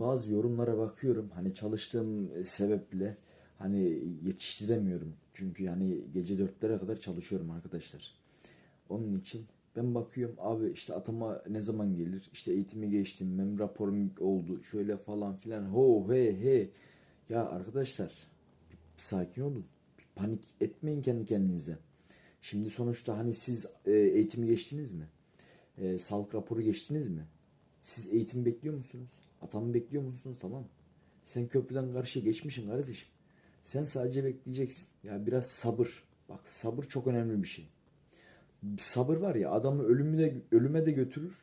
Bazı yorumlara bakıyorum hani çalıştığım sebeple hani yetiştiremiyorum. Çünkü hani gece dörtlere kadar çalışıyorum arkadaşlar. Onun için ben bakıyorum abi işte atama ne zaman gelir? İşte eğitimi geçtim, mem raporum oldu şöyle falan filan. Ho he he. Ya arkadaşlar bir sakin olun. Bir panik etmeyin kendi kendinize. Şimdi sonuçta hani siz e, eğitimi geçtiniz mi? E, sağlık raporu geçtiniz mi? Siz eğitim bekliyor musunuz? Atamı bekliyor musunuz? Tamam. Sen köprüden karşıya geçmişsin kardeşim. Sen sadece bekleyeceksin. Ya biraz sabır. Bak sabır çok önemli bir şey. Sabır var ya adamı ölümü de, ölüme de götürür.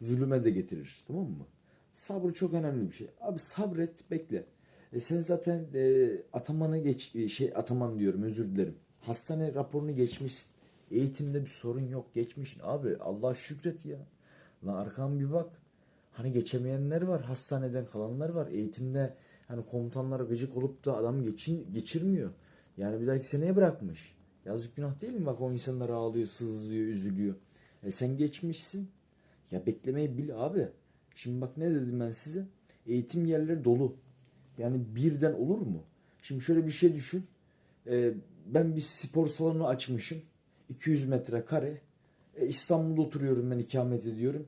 Zulüme de getirir. Tamam mı? Sabır çok önemli bir şey. Abi sabret bekle. E sen zaten e, atamanı geç e, şey ataman diyorum özür dilerim. Hastane raporunu geçmişsin. Eğitimde bir sorun yok. Geçmişsin. Abi Allah şükret ya. Lan arkana bir bak. Hani geçemeyenler var. Hastaneden kalanlar var. Eğitimde hani komutanlar gıcık olup da adamı geçin, geçirmiyor. Yani bir dahaki seneye bırakmış. Yazık günah değil mi? Bak o insanlar ağlıyor, sızlıyor, üzülüyor. E sen geçmişsin. Ya beklemeyi bil abi. Şimdi bak ne dedim ben size? Eğitim yerleri dolu. Yani birden olur mu? Şimdi şöyle bir şey düşün. E, ben bir spor salonu açmışım. 200 metre kare. E, İstanbul'da oturuyorum ben ikamet ediyorum.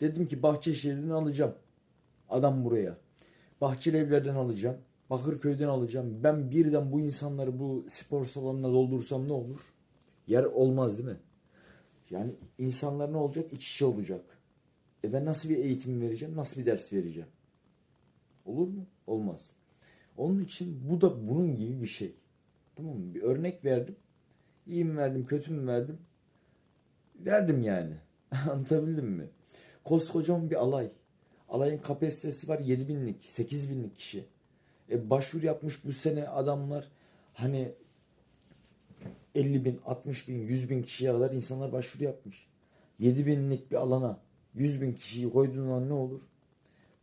Dedim ki Bahçeşehir'den alacağım. Adam buraya. Bahçeli evlerden alacağım. Bakırköy'den alacağım. Ben birden bu insanları bu spor salonuna doldursam ne olur? Yer olmaz değil mi? Yani insanlar ne olacak? İç içe olacak. E ben nasıl bir eğitim vereceğim? Nasıl bir ders vereceğim? Olur mu? Olmaz. Onun için bu da bunun gibi bir şey. Tamam mı? Bir örnek verdim. İyi mi verdim, kötü mü verdim? Verdim yani. Anlatabildim mi? Koskocaman bir alay. Alayın kapasitesi var 7 binlik, 8 binlik kişi. E başvuru yapmış bu sene adamlar hani 50 bin, 60 bin, 100 bin kişiye kadar insanlar başvuru yapmış. 7 binlik bir alana 100 bin kişiyi koyduğun an ne olur?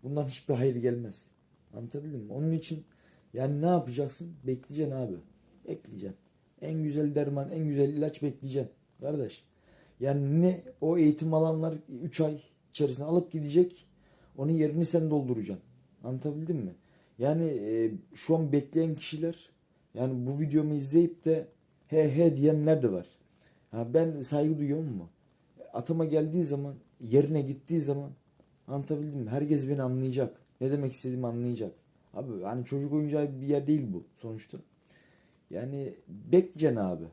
Bundan hiçbir hayır gelmez. Anlatabildim mi? Onun için yani ne yapacaksın? Bekleyeceksin abi. Bekleyeceksin. En güzel derman, en güzel ilaç bekleyeceksin. Kardeş. Yani ne o eğitim alanlar 3 ay içerisinde alıp gidecek. Onun yerini sen dolduracaksın. Anlatabildim mi? Yani e, şu an bekleyen kişiler yani bu videomu izleyip de he he diyenler de var. Ha, ben saygı duyuyorum mu? Atama geldiği zaman, yerine gittiği zaman anlatabildim mi? Herkes beni anlayacak. Ne demek istediğimi anlayacak. Abi hani çocuk oyuncağı bir yer değil bu sonuçta. Yani bekleyeceksin abi.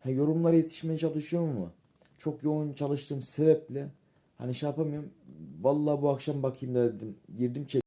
Ha, yorumlara yetişmeye çalışıyorum ama çok yoğun çalıştığım sebeple hani şey yapamıyorum. Vallahi bu akşam bakayım dedim. Girdim çek